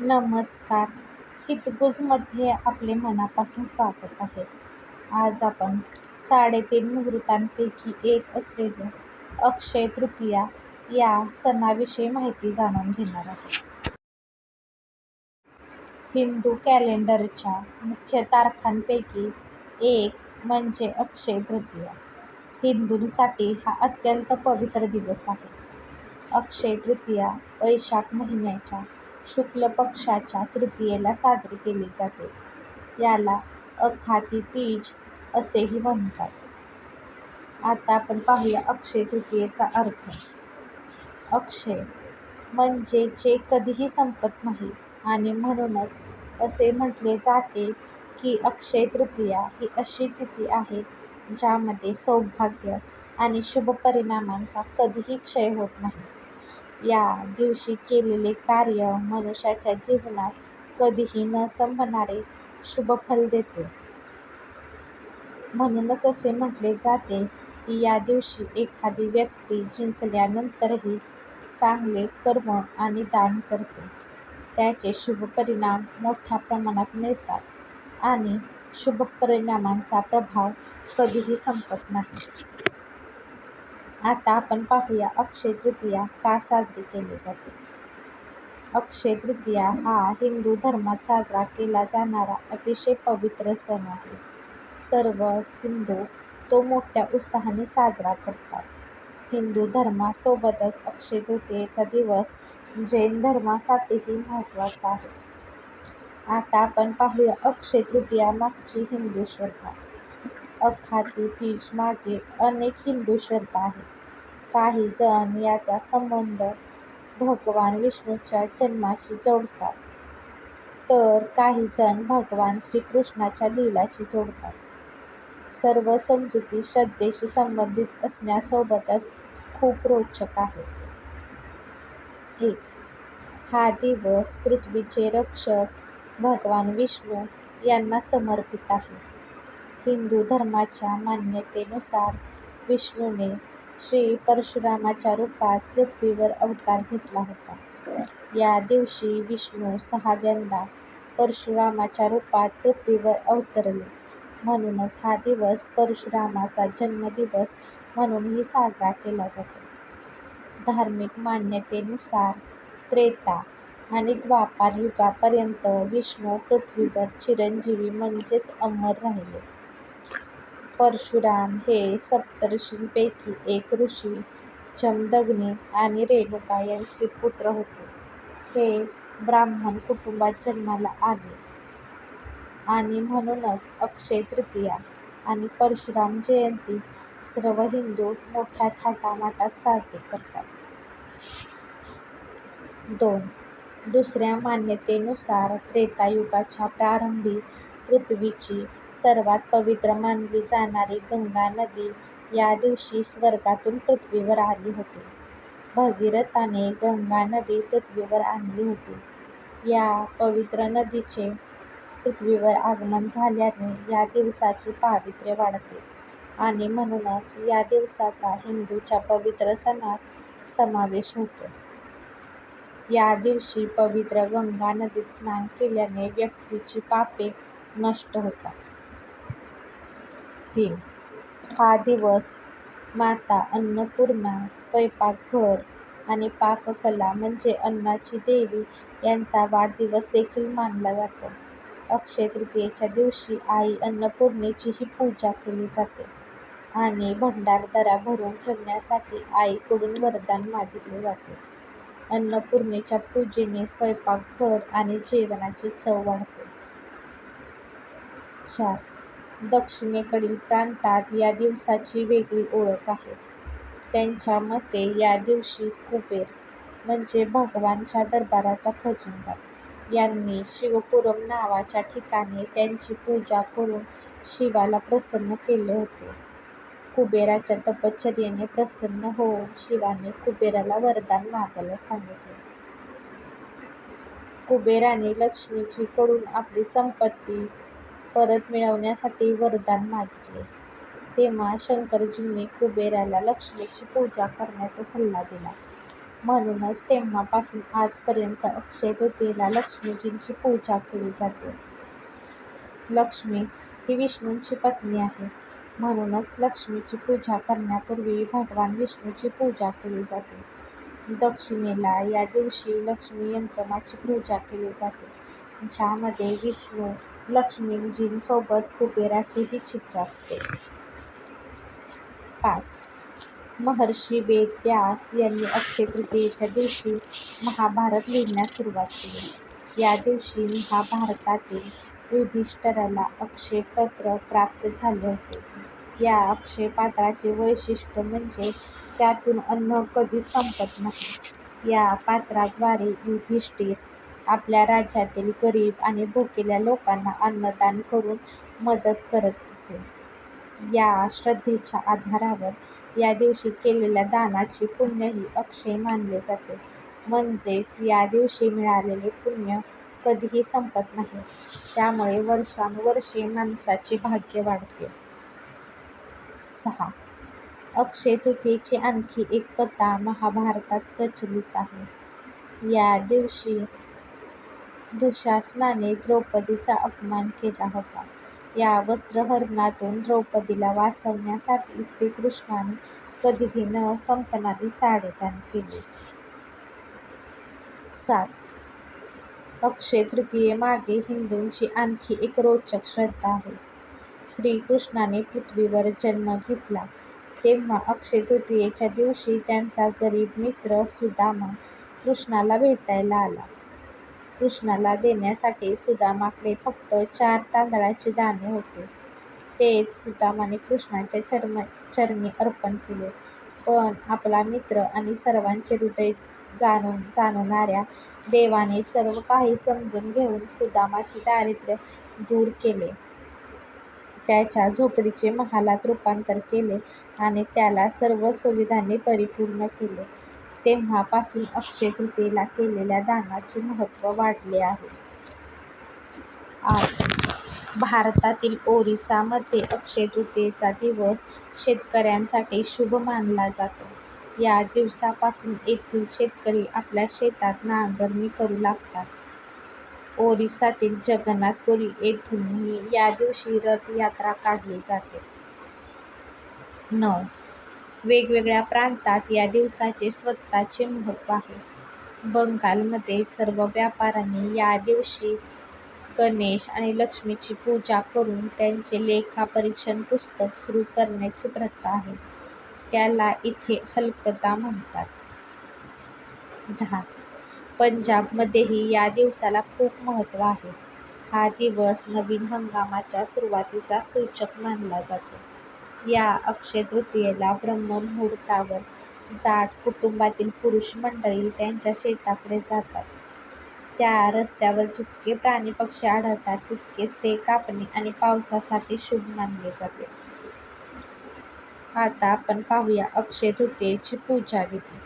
नमस्कार. हितगुजमध्ये आपले मनापासून स्वागत आहे. आज आपण साडेतीन मुहूर्तांपैकी एक असलेल्या अक्षय तृतीया या सणाविषयी माहिती जाणून घेणार आहोत. हिंदू कॅलेंडरच्या मुख्य तारखांपैकी एक म्हणजे अक्षय तृतीया. हिंदूंसाठी हा अत्यंत पवित्र दिवस आहे. अक्षय तृतीया वैशाख महिन्याच्या शुक्ल पक्षाच्या तृतीयेला साजरी केली जाते. याला अखाती तीज असेही म्हणतात. आता आपण पाहूया अक्षय तृतीयेचा अर्थ. अक्षय म्हणजे जे कधीही संपत नाही आणि म्हणूनच असे म्हटले जाते की अक्षय तृतीया ही अशी तिथी आहे ज्यामध्ये सौभाग्य आणि शुभ परिणामांचा कधीही क्षय होत नाही. या दिवशी केलेले कार्य मनुष्याच्या जीवनात कधीही न संपणारे शुभफल देते. म्हणूनच असे म्हटले जाते की या दिवशी एखादी व्यक्ती जिंकल्यानंतरही चांगले कर्म आणि दान करते. त्याचे शुभ परिणाम मोठ्या प्रमाणात मिळतात आणि शुभ परिणामांचा प्रभाव कधीही संपत नाही. आता आपण पाहूया अक्षय तृतीया का साजरी केली जाते. अक्षय तृतीया हा हिंदू धर्मात साजरा केला जाणारा अतिशय पवित्र सण आहे. सर्व हिंदू तो मोठ्या उत्साहाने साजरा करतात. हिंदू धर्मासोबतच अक्षय तृतीयेचा दिवस जैन धर्मासाठीही महत्त्वाचा आहे. आता आपण पाहूया अक्षय तृतीया मागची हिंदू श्रद्धा. अखाती तीज मागे अनेक हिंदू श्रद्धा आहेत. काही जण याचा संबंध भगवान विष्णूच्या जन्माशी जोडतात. तर काही जण भगवान श्रीकृष्णाच्या लीलाशी जोडतात. सर्व समजुती श्रद्धेशी संबंधित असण्यासोबतच खूप रोचक आहेत एक हा दिवस पृथ्वीचे रक्षक भगवान विष्णू यांना समर्पित आहे. हिंदू धर्माच्या मान्यतेनुसार विष्णूने श्री परशुरामाच्या रूपात पृथ्वीवर अवतार घेतला होता. या दिवशी विष्णू सहाव्यांदा परशुरामाच्या रूपात पृथ्वीवर अवतरले. म्हणूनच हा दिवस परशुरामाचा जन्मदिवस म्हणूनही साजरा केला जातो. धार्मिक मान्यतेनुसार त्रेता आणि द्वापार युगापर्यंत विष्णू पृथ्वीवर चिरंजीवी म्हणजेच अमर राहिले. परशुराम हे सप्तर्षींपैकी एक ऋषी जमदग्नी आणि रेणुका यांचे पुत्र होते. हे ब्राह्मण कुटुंबात जन्माला आले. आणि म्हणूनच अक्षय तृतीया आणि परशुराम जयंती सर्व हिंदू मोठ्या थाटामाटात साजरी करतात. दोन. दुसऱ्या मान्यतेनुसार त्रेतायुगाच्या प्रारंभी पृथ्वीची सर्वात पवित्र मानली जाणारी गंगा नदी या दिवशी स्वर्गातून पृथ्वीवर आली होती. भगीरथाने गंगा नदी पृथ्वीवर आणली होती. या पवित्र नदीचे पृथ्वीवर आगमन झाल्याने या दिवसाचे पावित्र्य वाढते. आणि म्हणूनच या दिवसाचा हिंदूच्या पवित्र सणात समावेश होतो. या दिवशी पवित्र गंगा नदीत स्नान केल्याने व्यक्तीची पापे नष्ट होतात. तीन हा दिवस माता अन्नपूर्णा स्वयंपाकघर आणि पाककला म्हणजे अन्नाची देवी यांचा वाढदिवस देखील मानला जातो. अक्षय तृतीयेच्या दिवशी आई अन्नपूर्णेचीही पूजा केली जाते आणि भंडारदरा भरून ठेवण्यासाठी आईकडून वरदान मागितले जाते. अन्नपूर्णेच्या पूजेने स्वयंपाकघर आणि जेवणाची चव वाढते. चार. दक्षिणेकडील प्रांतात या दिवसाची वेगळी ओळख आहे. त्यांच्या मते या दिवशी कुबेर म्हणजे भगवानच्या दरबाराचा खजिनदार यांनी शिवपुरम नावाच्या ठिकाणी त्यांची पूजा करून शिवाला प्रसन्न केले होते. कुबेराच्या तपश्चर्येने प्रसन्न होऊन शिवाने कुबेराला वरदान मागायला सांगितले. कुबेराने लक्ष्मीजीकडून आपली संपत्ती परत मिळवण्यासाठी वरदान मागितले तेव्हा शंकरजींनी कुबेराला लक्ष्मीची पूजा करण्याचा सल्ला दिला म्हणूनच तेव्हापासून आजपर्यंत अक्षय तृतीयेला लक्ष्मीजींची पूजा केली जाते. लक्ष्मी ही विष्णूंची पत्नी आहे. म्हणूनच लक्ष्मीची पूजा करण्यापूर्वी भगवान विष्णूची पूजा केली जाते. दक्षिणेला या दिवशी लक्ष्मी यंत्रमाची पूजा केली जाते, ज्यामध्ये विष्णू लक्ष्मीजींसोबत कुबेराचेही चित्र असते. पाच. महर्षी वेद व्यास यांनी अक्षय तृतीयेच्या दिवशी महाभारत लिहिण्यास सुरुवात केली. या दिवशी महाभारतातील युधिष्ठराला अक्षयपत्र प्राप्त झाले होते. या अक्षय पात्राचे वैशिष्ट्य म्हणजे त्यातून अन्न कधीच संपत नाही. या पात्राद्वारे युधिष्ठिर आपल्या राज्यातील गरीब आणि भुकेल्या लोकांना अन्नदान करून मदत करत असे. या श्रद्धेच्या आधारावर या दिवशी केलेल्या दानाचे पुण्यही अक्षय मानले जाते. म्हणजेच या दिवशी मिळालेले पुण्य कधीही संपत नाही. त्यामुळे वर्षानुवर्षे माणसाचे भाग्य वाढते. सहा. अक्षय तृतीयेची आणखी एक कथा महाभारतात प्रचलित आहे. या दिवशी दुःशासनाने द्रौपदीचा अपमान केला होता. या वस्त्रहरणातून द्रौपदीला वाचवण्यासाठी श्रीकृष्णाने कधीही न संपणारी साडेदान केले. सात. अक्षय तृतीयेमागे हिंदूंची आणखी एक रोचक श्रद्धा आहे. श्रीकृष्णाने पृथ्वीवर जन्म घेतला तेव्हा अक्षय तृतीयेच्या दिवशी त्यांचा गरीब मित्र सुदामा कृष्णाला भेटायला आला. कृष्णाला देण्यासाठी सुदामाकडे फक्त चार तांदळाचे दाणे होते. तेच सुदामाने कृष्णाच्या चरणी अर्पण केले. पण आपला मित्र आणि सर्वांचे हृदय जाणून जाणणाऱ्या देवाने सर्व काही समजून घेऊन सुदामाचे दारिद्र्य दूर केले. त्याच्या झोपडीचे महालात रूपांतर केले आणि त्याला सर्व सुविधांनी परिपूर्ण केले. तेव्हापासून अक्षय तृतीयेला केलेल्या दानाचे महत्त्व वाढले आहे. आठ. भारतातील ओरिसामध्ये अक्षय तृतीयेचा दिवस शेतकऱ्यांसाठी शुभ मानला जातो. या दिवसापासून येथील शेतकरी आपल्या शेतात नांगरणी करू लागतात. ओरिसातील जगन्नाथपुरी येथूनही या दिवशी रथयात्रा काढली जाते. नऊ. वेगवेगळ्या प्रांतात या दिवसाचे स्वतःचे महत्त्व आहे. बंगालमध्ये सर्व व्यापाऱ्यांनी या दिवशी गणेश आणि लक्ष्मीची पूजा करून त्यांचे लेखापरीक्षण पुस्तक सुरू करण्याची प्रथा आहे. त्याला इथे हलकता म्हणतात. दहा. पंजाबमध्येही या दिवसाला खूप महत्त्व आहे. हा दिवस नवीन हंगामाच्या सुरुवातीचा सूचक मानला जातो. या अक्षय तृतीयेला ब्रह्ममुहूर्तावर जाट कुटुंबातील पुरुष मंडळी त्यांच्या शेताकडे जातात. त्या रस्त्यावर जितके प्राणी-पक्षी आढळतात तितकेच ते कापणी आणि पावसासाठी शुभ मानले जाते. आता आपण पाहूया अक्षय तृतीयेची पूजाविधी.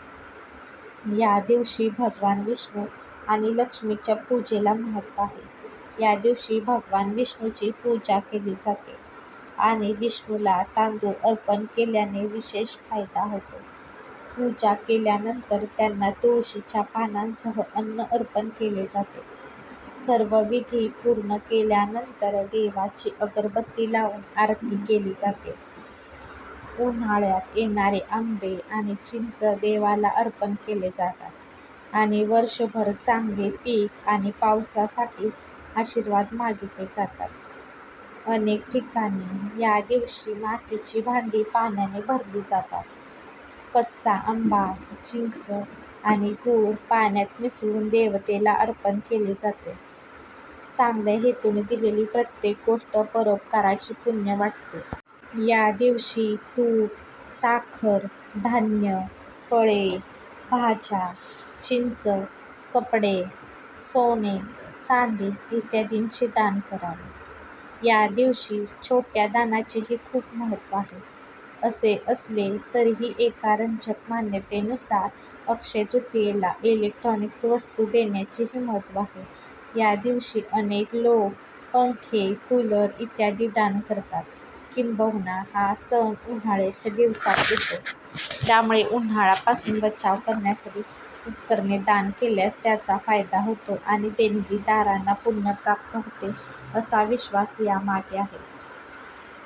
या दिवशी भगवान विष्णू आणि लक्ष्मीच्या पूजेला महत्त्व आहे. या दिवशी भगवान विष्णूची पूजा केली जाते आणि विष्णूला तांदूळ अर्पण केल्याने विशेष फायदा होतो. पूजा केल्यानंतर त्यांना तुळशीच्या पानांसह अन्न अर्पण केले जाते. सर्व विधी पूर्ण केल्यानंतर देवाची अगरबत्ती लावून आरती केली जाते. उन्हाळ्यात येणारे आंबे आणि चिंच देवाला अर्पण केले जातात आणि वर्षभर चांगले पीक आणि पावसासाठी आशीर्वाद मागितले जातात. अनेक ठिकाणी या दिवशी मातीची भांडी पाण्याने भरली जातात. कच्चा आंबा, चिंच आणि गूळ पाण्यात मिसळून देवतेला अर्पण केले जाते. चांगल्या हेतूने दिलेली प्रत्येक गोष्ट परोपकाराची पुण्य वाटते. या दिवशी तूप, साखर, धान्य, फळे, भाज्या, चिंच, कपडे, सोने, चांदी इत्यादींचे दान करावे. या दिवशी छोट्या दानाचेही खूप महत्त्व आहे. असे असले तरीही एका रंजक मान्यतेनुसार अक्षय तृतीयेला इलेक्ट्रॉनिक्स वस्तू देण्याचेही महत्त्व आहे. या दिवशी अनेक लोक पंखे, कूलर इत्यादी दान करतात. किंबहुना हा सण उन्हाळ्याच्या दिवसात येतो, त्यामुळे उन्हाळ्यापासून बचाव करण्यासाठी उपकरणे दान केल्यास त्याचा फायदा होतो आणि देणगीदारांना पुण्य प्राप्त होते असा विश्वास यामागे आहे.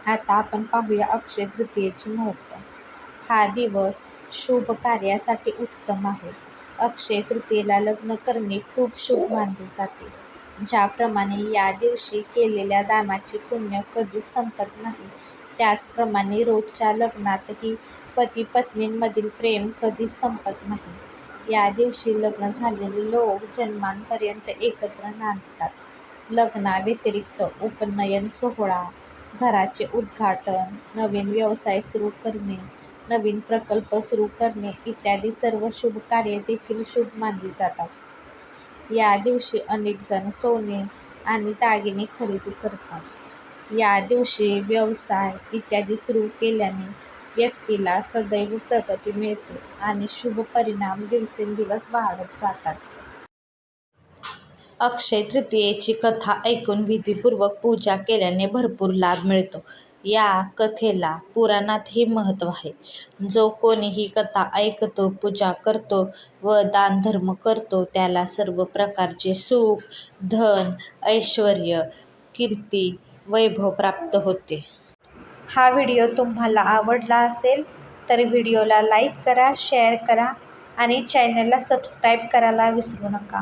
आता आपण पाहूया अक्षय तृतीयेचे महत्त्व. हा दिवस शुभ कार्यासाठी उत्तम आहे. अक्षय तृतीयेला लग्न करणे खूप शुभ मानले जाते. ज्याप्रमाणे या दिवशी केलेल्या दानाची पुण्य कधीच संपत नाही, त्याचप्रमाणे रोजच्या लग्नातही पती-पत्नींमधील प्रेम कधीच संपत नाही. या दिवशी लग्न झालेले लोक जन्मांपर्यंत एकत्र नांदतात. लग्नाव्यतिरिक्त उपनयन सोहळा, घराचे उद्घाटन, नवीन व्यवसाय सुरू करणे, नवीन प्रकल्प सुरू करणे इत्यादी सर्व शुभ कार्ये देखील शुभ मानली जातात. या दिवशी अनेक जण सोने आणि दागिने खरेदी करतात. या दिवशी व्यवसाय इत्यादी सुरू केल्याने व्यक्तीला सदैव प्रगती मिळते आणि शुभ परिणाम दिवसेंदिवस वाढत जातात. अक्षय तृतीयेची कथा ऐकून विधीपूर्वक पूजा केल्याने भरपूर लाभ मिळतो. या कथेला पुराणातही महत्त्व आहे. जो कोणी ही कथा ऐकतो, पूजा करतो व दानधर्म करतो त्याला सर्व प्रकारचे सुख, धन, ऐश्वर्य, कीर्ती, वैभव प्राप्त होते. हा व्हिडिओ तुम्हाला आवडला असेल तर व्हिडिओला लाईक करा, शेअर करा आणि चॅनलला सबस्क्राईब करायला विसरू नका.